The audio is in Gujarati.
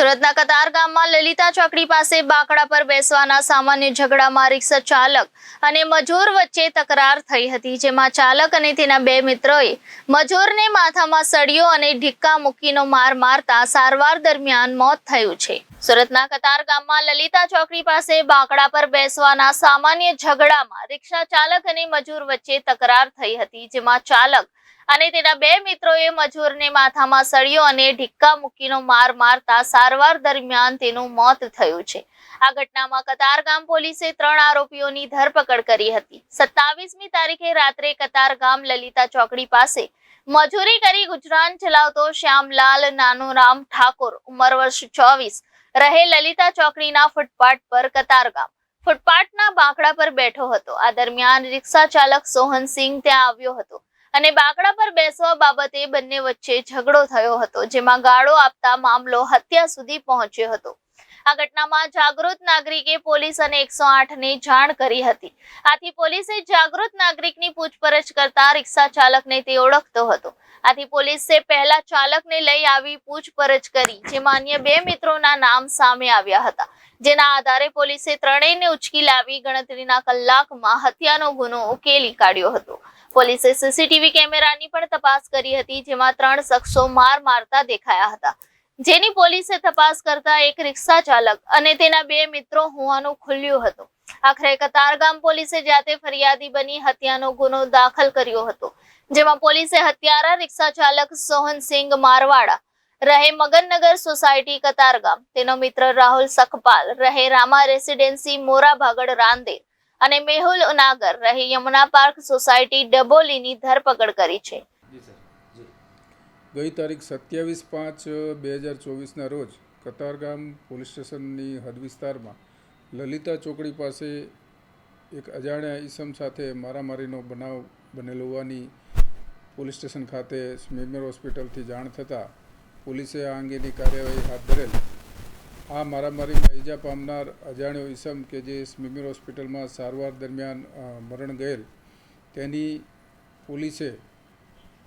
સુરતના કતાર ગામમાં લલિતા ચોકડી પાસે બાકડા પર બેસવાના સામાન્ય ઝઘડામાં રિક્ષા ચાલક અને મજૂર વચ્ચે તકરાર થઈ હતી, જેમાં ચાલક અને તેના બે મિત્રોએ મજૂરને માથામાં સળિયો અને ઢીક્કા મૂકીનો માર મારતા સારવાર દરમિયાન મોત થયું છે. સુરતના કતાર ગામમાં લલિતા ચોકડી પાસે બાંકડા પર બેસવાના સામાન્ય ઝઘડામાં રિક્ષા ચાલક અને મજૂર વચ્ચે તકરાર થઈ હતી, જેમાં ચાલક અને તેના બે મિત્રોએ મજૂરને માથામાં સળિયો અને ઢીક્કા મૂકીનો માર મારતા સારવાર દરમિયાન તેનું મોત થયું છે. આ ઘટનામાં કતારગામ પોલીસે ત્રણ આરોપીઓની ધરપકડ કરી હતી. સત્તાવીસમી તારીખે રાત્રે કતારગામ લલિતા ચોકડી પાસે મજૂરી કરી ગુજરાન ચલાવતો શ્યામલાલ નાનુરામ ઠાકોર, ઉંમર વર્ષ ચોવીસ રહે લલિતા ચોકડીના ફૂટપાથ પર કતારગામ. ફૂટપાથના બાંકડા પર બેઠો હતો. આ દરમિયાન રિક્ષા ચાલક સોહનસિંહ ત્યાં આવ્યો હતો અને બાંકડા પર બેસવા બાબતે બંને વચ્ચે ઝઘડો થયો હતો, જેમાં ગાળો આપતા મામલો હત્યા સુધી પહોંચ્યો હતો. આ ઘટનામાં જાગૃત નાગરિકે પોલીસ અને એકસો ને જાણ કરી હતી. આથી પોલીસે જાગૃત નાગરિકની પૂછપરછ કરતા રિક્ષા ચાલકને તે ઓળખતો હતો. આથી પોલીસે પહેલા ચાલકને લઈ આવી પૂછપરછ કરી જેમાં અન્ય બે મિત્રોના નામ સામે આવ્યા હતા. જેના આધારે પોલીસે ત્રણેયને ઉચકી લાવી ગણતરીના કલાકમાં હત્યાનો ગુનો ઉકેલી કાઢ્યો હતો. પોલીસે સીસીટીવી કેમેરાની પણ તપાસ કરી હતી, જેમાં ત્રણ શખ્સો માર મારતા દેખાયા હતા. જેની પોલીસે તપાસ કરતા એક રિક્ષા ચાલક અને તેના બે મિત્રો હોવાનું ખુલ્યું હતું. આખરે કતારગામ પોલીસે જાતે ફરિયાદી બની હત્યાનો ગુનો દાખલ કર્યો હતો, જેમાં પોલીસે હત્યારા રિક્ષા ચાલક સોહનસિંહ મારવાડા રહે મગનનગર સોસાયટી કતારગામ, તેનો મિત્ર રાહુલ સખપાલ રહે રામા રેસિડેન્સી મોરા ભાગડ રાંદેર અને મેહુલ ઉનાગર રહે યમુના પાર્ક સોસાયટી ડબોલીની ધરપકડ કરી છે. ગઈ તારીખ સત્યાવીસ પાંચ બે હજાર ચોવીસના રોજ કતારગામ પોલીસ સ્ટેશનની હદ વિસ્તારમાં લલિતા ચોકડી પાસે એક અજાણ્યા ઈસમ સાથે મારામારીનો બનાવ બનેલો હોવાની પોલીસ સ્ટેશન ખાતે સ્મીમેર હોસ્પિટલથી જાણ થતાં પોલીસે આ અંગેની કાર્યવાહી હાથ ધરેલ. આ મારામારીમાં ઈજા પામનાર અજાણ્યો ઈસમ કે જે સ્મીમેર હોસ્પિટલમાં સારવાર દરમિયાન મરણ ગયેલ, તેની પોલીસે